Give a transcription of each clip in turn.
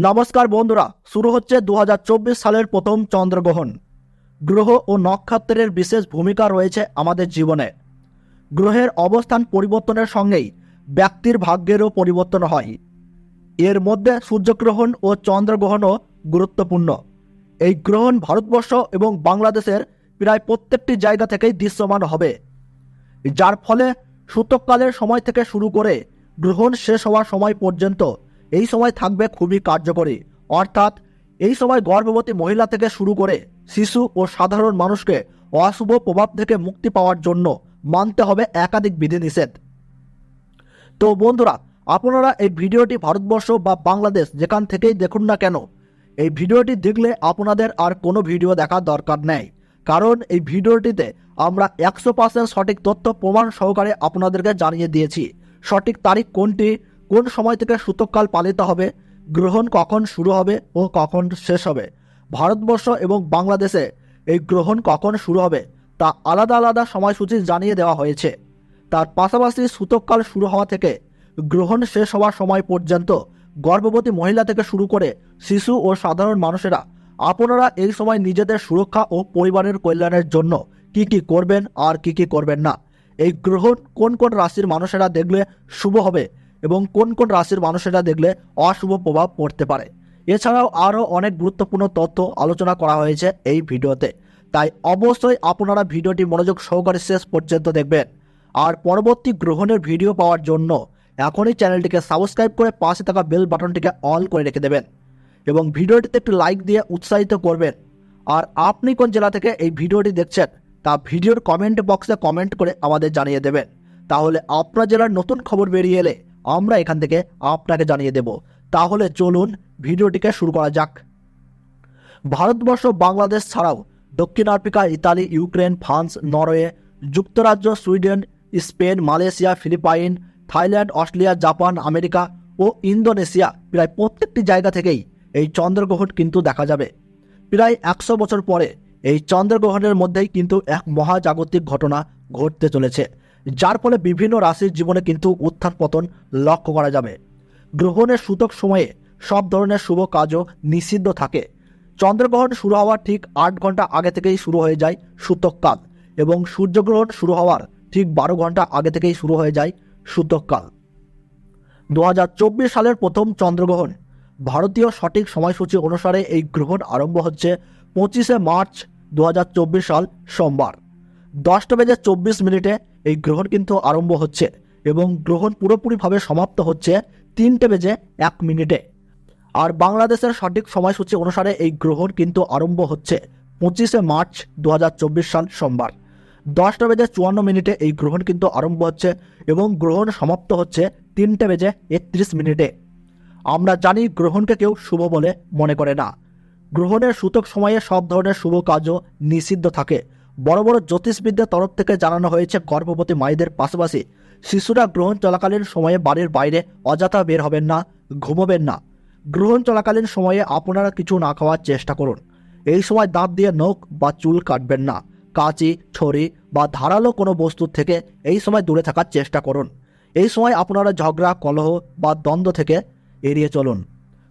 নমস্কার বন্ধুরা, শুরু হচ্ছে দু হাজার চব্বিশ সালের প্রথম চন্দ্রগ্রহণ। গ্রহ ও নক্ষত্রের বিশেষ ভূমিকা রয়েছে আমাদের জীবনে। গ্রহের অবস্থান পরিবর্তনের সঙ্গেই ব্যক্তির ভাগ্যেরও পরিবর্তন হয়। এর মধ্যে সূর্যগ্রহণ ও চন্দ্রগ্রহণও গুরুত্বপূর্ণ। এই গ্রহণ ভারতবর্ষ এবং বাংলাদেশের প্রায় প্রত্যেকটি জায়গা থেকেই দৃশ্যমান হবে। যার ফলে সূতককালের সময় থেকে শুরু করে গ্রহণ শেষ হওয়ার সময় পর্যন্ত এই সময় থাকবে খুবই কার্যকরী। অর্থাৎ এই সময় গর্ভবতী মহিলা থেকে শুরু করে শিশু ও সাধারণ মানুষকে অশুভ প্রভাব থেকে মুক্তি পাওয়ার জন্য মানতে হবে একাধিক বিধিনিষেধ। তো বন্ধুরা, আপনারা এই ভিডিওটি ভারতবর্ষ বা বাংলাদেশ যেখান থেকেই দেখুন না কেন, এই ভিডিওটি দেখলে আপনাদের আর কোনো ভিডিও দেখার দরকার নেই। কারণ এই ভিডিওটিতে আমরা একশো পার্সেন্ট সঠিক তথ্য প্রমাণ সহকারে আপনাদেরকে জানিয়ে দিয়েছি। সঠিক তারিখ কোনটি কোন সময় থেকে সূতককাল পালিত হবে? গ্রহণ কখন শুরু হবে ও কখন শেষ হবে? ভারতবর্ষ এবং বাংলাদেশে এই গ্রহণ কখন শুরু হবে তা আলাদা আলাদা সময়সূচি জানিয়ে দেওয়া হয়েছে। তার পাশাপাশি সূতককাল শুরু হওয়া থেকে গ্রহণ শেষ হওয়ার সময় পর্যন্ত গর্ভবতী মহিলা থেকে শুরু করে শিশু ও সাধারণ মানুষেরা আপনারা এই সময় নিজেদের সুরক্ষা ও পরিবারের কল্যাণের জন্য কি কি করবেন আর কি কি করবেন না। এই গ্রহণ কোন কোন রাশির মানুষেরা দেখলে শুভ হবে এবং কোন কোন রাশির মানুষেরা দেখলে অশুভ প্রভাব পড়তে পারে। এছাড়াও আরও অনেক গুরুত্বপূর্ণ তথ্য আলোচনা করা হয়েছে এই ভিডিওতে। তাই অবশ্যই আপনারা ভিডিওটি মনোযোগ সহকারে শেষ পর্যন্ত দেখবেন। আর পরবর্তী গ্রহণের ভিডিও পাওয়ার জন্য এখনই চ্যানেলটিকে সাবস্ক্রাইব করে পাশে থাকা বেল বাটনটিকে অল করে রেখে দেবেন এবং ভিডিওটিতে একটু লাইক দিয়ে উৎসাহিত করবেন। আর আপনি কোন জেলা থেকে এই ভিডিওটি দেখছেন তা ভিডিওর কমেন্ট বক্সে কমেন্ট করে আমাদের জানিয়ে দেবেন। তাহলে আপনার জেলার নতুন খবর বেরিয়ে এলে আমরা এখান থেকে আপনাকে জানিয়ে দেব। তাহলে চলুন ভিডিওটিকে শুরু করা যাক। ভারতবর্ষ বাংলাদেশ ছাড়াও দক্ষিণ Africa, Italy, Ukraine, France, Norway, যুক্তরাজ্য, Sweden, Spain, Malaysia, Philippine, Thailand Australia Japan, America ও ইন্দোনেশিয়া প্রায় প্রত্যেকটি জায়গা থেকেই এই চন্দ্রগ্রহণ কিন্তু দেখা যাবে। প্রায় একশো বছর পরে এই চন্দ্রগ্রহণের মধ্যেই কিন্তু এক মহাজাগতিক ঘটনা ঘটতে চলেছে। যার ফলে বিভিন্ন রাশির জীবনে কিন্তু উত্থান পতন লক্ষ্য করা যাবে। গ্রহণের সূতক সময়ে সব ধরনের শুভ কাজও নিষিদ্ধ থাকে। চন্দ্রগ্রহণ শুরু হওয়ার ঠিক আট ঘণ্টা আগে থেকেই শুরু হয়ে যায় সূতককাল এবং সূর্যগ্রহণ শুরু হওয়ার ঠিক বারো ঘণ্টা আগে থেকেই শুরু হয়ে যায় সূতককাল দু হাজার চব্বিশ সালের প্রথম চন্দ্রগ্রহণ। ভারতীয় সঠিক সময়সূচি অনুসারে এই গ্রহণ আরম্ভ হচ্ছে পঁচিশে মার্চ দু হাজার চব্বিশ সাল সোমবার। দশটা বেজে চব্বিশ মিনিটে এই গ্রহণ কিন্তু আরম্ভ হচ্ছে এবং গ্রহণ পুরোপুরিভাবে সমাপ্ত হচ্ছে তিনটে বেজে এক মিনিটে। আর বাংলাদেশের সঠিক সময়সূচি অনুসারে এই গ্রহণ কিন্তু আরম্ভ হচ্ছে পঁচিশে মার্চ দু হাজার চব্বিশ সাল সোমবার। দশটা বেজে চুয়ান্ন মিনিটে এই গ্রহণ কিন্তু আরম্ভ হচ্ছে এবং গ্রহণ সমাপ্ত হচ্ছে তিনটে বেজে একত্রিশ মিনিটে। আমরা জানি গ্রহণকে কেউ শুভ বলে মনে করে না। গ্রহণের সূতক সময়ে সব ধরনের শুভ কাজও নিষিদ্ধ থাকে। বড় বড় জ্যোতিষবিদদের তরফ থেকে জানানো হয়েছে, গর্ভবতী মায়েদের পাশাপাশি শিশুরা গ্রহণ চলাকালীন সময়ে বাড়ির বাইরে অযথা বের হবেন না, ঘুমোবেন না। গ্রহণ চলাকালীন সময়ে আপনারা কিছু না খাওয়ার চেষ্টা করুন। এই সময় দাঁত দিয়ে নখ বা চুল কাটবেন না। কাঁচি, ছড়ি বা ধারালো কোনো বস্তুর থেকে এই সময় দূরে থাকার চেষ্টা করুন। এই সময় আপনারা ঝগড়া, কলহ বা দ্বন্দ্ব থেকে এড়িয়ে চলুন।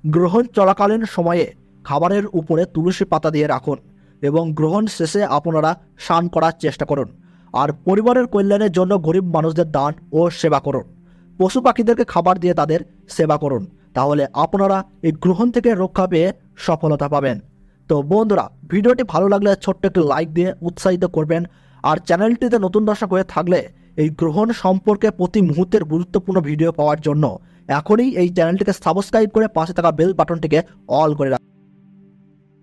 গ্রহণ চলাকালীন সময়ে খাবারের উপরে তুলসী পাতা দিয়ে রাখুন। এবং গ্রহণ শেষে আপনারা স্নান করার চেষ্টা করুন। আর পরিবারের কল্যাণের জন্য গরিব মানুষদের দান ও সেবা করুন। পশু পাখিদেরকে খাবার দিয়ে তাদের সেবা করুন। তাহলে আপনারা এই গ্রহণ থেকে রক্ষা পেয়ে সফলতা পাবেন। তো বন্ধুরা, ভিডিওটি ভালো লাগলে ছোট্ট একটি লাইক দিয়ে উৎসাহিত করবেন। আর চ্যানেলটিতে নতুন দর্শক হয়ে থাকলে এই গ্রহণ সম্পর্কে প্রতি মুহূর্তের গুরুত্বপূর্ণ ভিডিও পাওয়ার জন্য এখনই এই চ্যানেলটিকে সাবস্ক্রাইব করে পাশে থাকা বেল বাটনটিকে অল করে রাখুন।